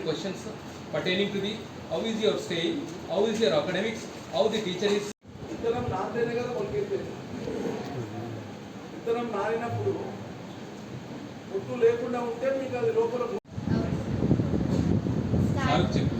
questions pertaining to the how is your staying, how is your academics, how the teacher is విత్తనం నాటేనే కదా మొలకెత్తేది విత్తనం నారినప్పుడు పొట్టు లేకుండా ఉంటే మీకు అది లోపల సార్ చెప్పు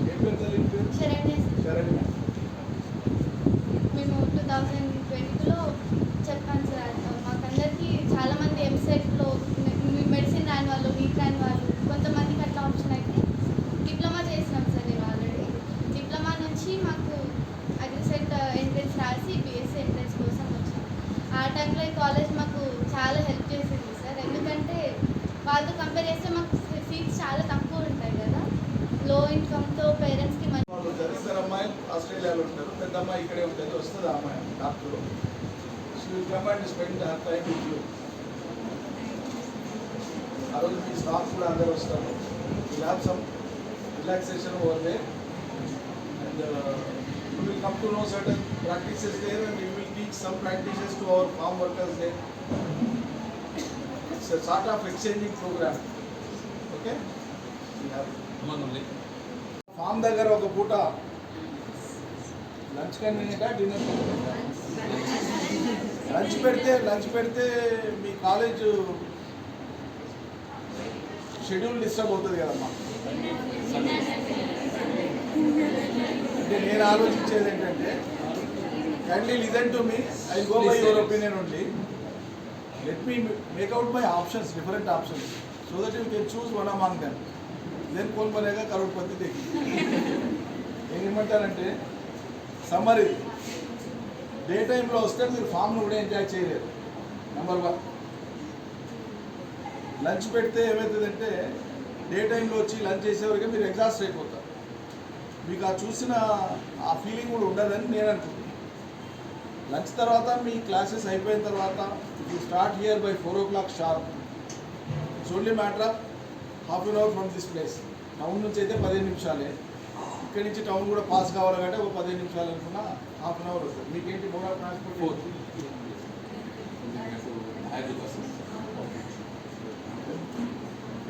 ఆ ఈ కాలేజ్ మాకు చాలా హెల్ప్ చేసింది సార్ ఎందుకంటే వాళ్ళతో కంపేర్ చేస్తే మాకు సీట్స్ చాలా తక్కువ ఉంటాయి కదా. లో ఇన్కమ్తో పేరెంట్స్కి మంచి వాళ్ళు అమ్మాయి ఆస్ట్రేలియాలో ఉంటారు. పెద్ద అమ్మాయి ఇక్కడే ఉంటుంది వస్తుంది అమ్మాయి doctor. She come and spend her time with you ఆ రోజు మీ స్టాఫ్ కూడా అందరూ వస్తారు. Relax relaxation over there and you will come to know certain practices there and you will teach some practices to our farm workers they it's sort of exchanging program okay అమ్మంది farm దగ్గర ఒక పూట lunch కన్వీనియంటా dinner lunch పెడితే lunch పెడితే మీ college schedule disturb అవుతుంది కదమ్మా. అంటే నేను ఆలోచించేది ఏంటంటే kindly listen to me I go by your opinion only let me make out my options different options so that you can choose one among then then cone బనేగా పత్తి దేకి నేను ఏమంటానంటే సమ్మర్ ఇది డే టైంలో వస్తే మీరు ఫామ్ను కూడా ఎంజాయ్ చేయలేరు. నెంబర్ వన్ లంచ్ పెడితే ఏమవుతుందంటే డే టైంలో వచ్చి లంచ్ చేసేవరకు మీరు ఎగ్జాస్ట్ అయిపోతారు. మీకు ఆ చూసిన ఆ ఫీలింగ్ కూడా ఉండదని నేను అనుకుంటున్నాను లంచ్ తర్వాత మీ క్లాసెస్ అయిపోయిన తర్వాత you start here by four o'clock sharp it's only matter of half an hour from this place town నుంచి అయితే పదిహేను నిమిషాలే. ఇక్కడి నుంచి టౌన్ కూడా పాస్ కావాలంటే ఒక పదిహేను నిమిషాలు అనుకున్నా హాఫ్ అన్ అవర్ వస్తుంది మీకేంటి mode of transport the buses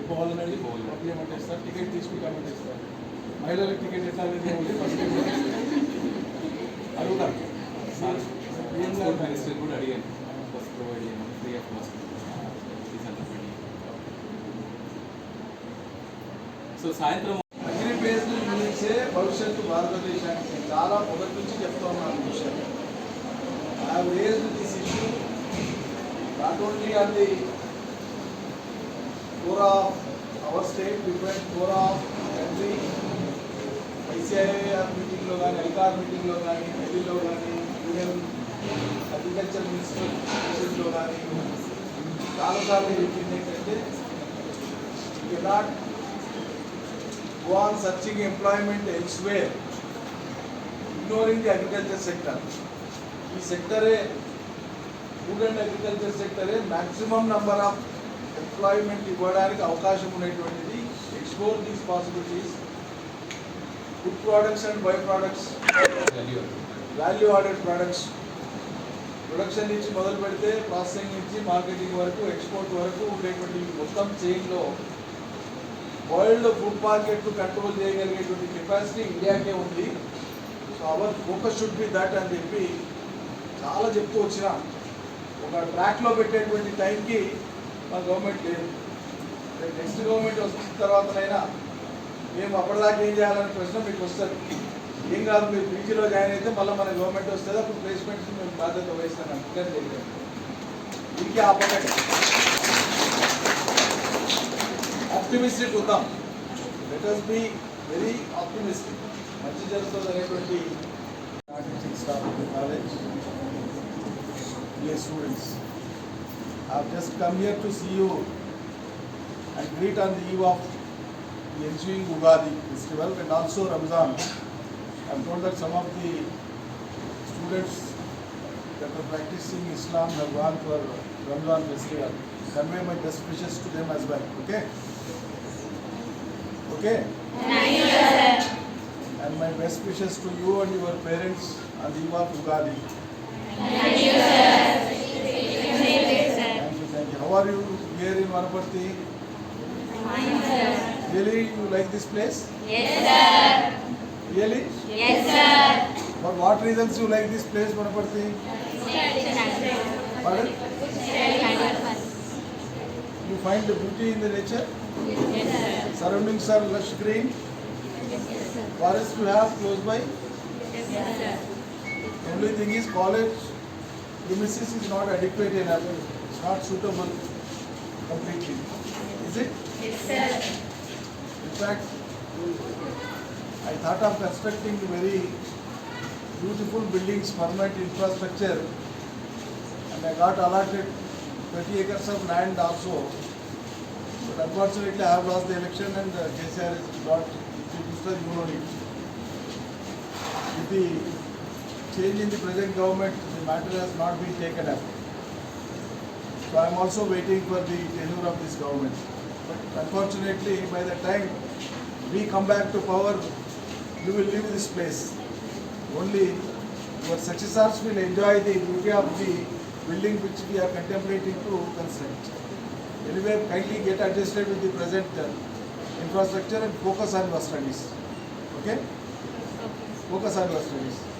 పోవాలనండి పంపించమంటే ఇస్తారు టికెట్ తీసుకుంటామంటే ఇస్తారు మహిళలకు టికెట్ ఎట్లా అనేది ఫస్ట్ అడుగుతాం సార్ ఏం స్కూల్ కాదు. మినిస్టర్ కూడా అడిగాను బస్ ప్రొవైడ్ చేయమని ఫ్రీ ఆఫ్ బస్ సో సాయంత్రం అగ్రి బేస్డ్ యూనిట్సే భవిష్యత్తు భారతదేశానికి చాలా మొదటి నుంచి చెప్తా ఉన్నాను ఈ విషయం I have raised this issue not only on the core of our state different core of country ICIR మీటింగ్లో కానీ ఐకార్ మీటింగ్లో కానీ ఢిల్లీలో కానీ యూనియన్ అగ్రికల్చర్ మినిస్టర్ కానీ చాలాసార్లు చెప్పింది ఏంటంటే cannot go on searching employment elsewhere, ignoring agriculture agriculture ఈ సెక్టరే ఫుడ్ అండ్ అగ్రికల్చర్ సెక్టరే మ్యాక్సిమం నంబర్ ఆఫ్ ఎంప్లాయ్మెంట్ ఇవ్వడానికి అవకాశం ఉన్నటువంటిది export these possibilities food products and by products value added products production నుంచి మొదలు పెడితే ప్రాసెసింగ్ నుంచి మార్కెటింగ్ వరకు ఎక్స్పోర్ట్ వరకు ఉండేటువంటి మొత్తం చైన్లో వరల్డ్ ఫుడ్ మార్కెట్ కంట్రోల్ చేయగలిగేటువంటి కెపాసిటీ ఇండియాకే ఉంది. So our focus should be that అని చెప్పి చాలా చెప్తూ వచ్చిన. ఒక ట్రాక్లో పెట్టేటువంటి టైంకి మా గవర్నమెంట్ లేదు. నెక్స్ట్ గవర్నమెంట్ వచ్చిన తర్వాతనైనా మేము అప్పటిదాకా ఏం చేయాలనే ప్రశ్న మీకు వస్తుంది ఏం కాదు మీరు పీజీలో జాయిన్ అయితే మళ్ళీ మన గవర్నమెంట్ వస్తుంది అప్పుడు ప్లేస్మెంట్స్ మేము బాధ్యత వహిస్తాను అందుకని తెలియదు ఇంకే ఆపకండి ఆప్టిమిస్టిక్ ఉందాం let us be very optimistic మంచి జరుగుతుంది అనేటువంటి teaching staff college dear students I just come here to see you and greet on the eve of the ensuing Ugadi festival and also Ramzan. I'm told that some of the students that are practicing Islam have gone for Ramzan festival. Convey my best wishes to them as well. Okay? Okay? And my best wishes to you and your parents on the eve of Ugadi. Thank you, sir. thank you. thank you. How are you here in Vanapati? Really, you like this place? Yes, sir. Really? Yes, sir. For what reasons you like this place, Manaparthi? Pardon? You find the beauty in the nature? Yes, sir. Surroundings are lush green. Yes, sir. Forest you have close by. Yes, sir. Only thing is college premises is not adequate enough. It's not suitable completely. Is it? Yes, sir. In fact, I thought of constructing very beautiful buildings, permanent infrastructure, and I got allotted 30 acres of land also. But unfortunately, I have lost the election and uh, KCR is got you know. With the change in the present government, the matter has not been taken up. So I am also waiting for the tenure of this government. But unfortunately, by the time we come back to power, you will leave this place. Only your successors will enjoy the beauty of the building which we are contemplating to construct. Anyway, kindly get adjusted with the present uh, infrastructure and focus on your studies. Okay? Focus on your studies.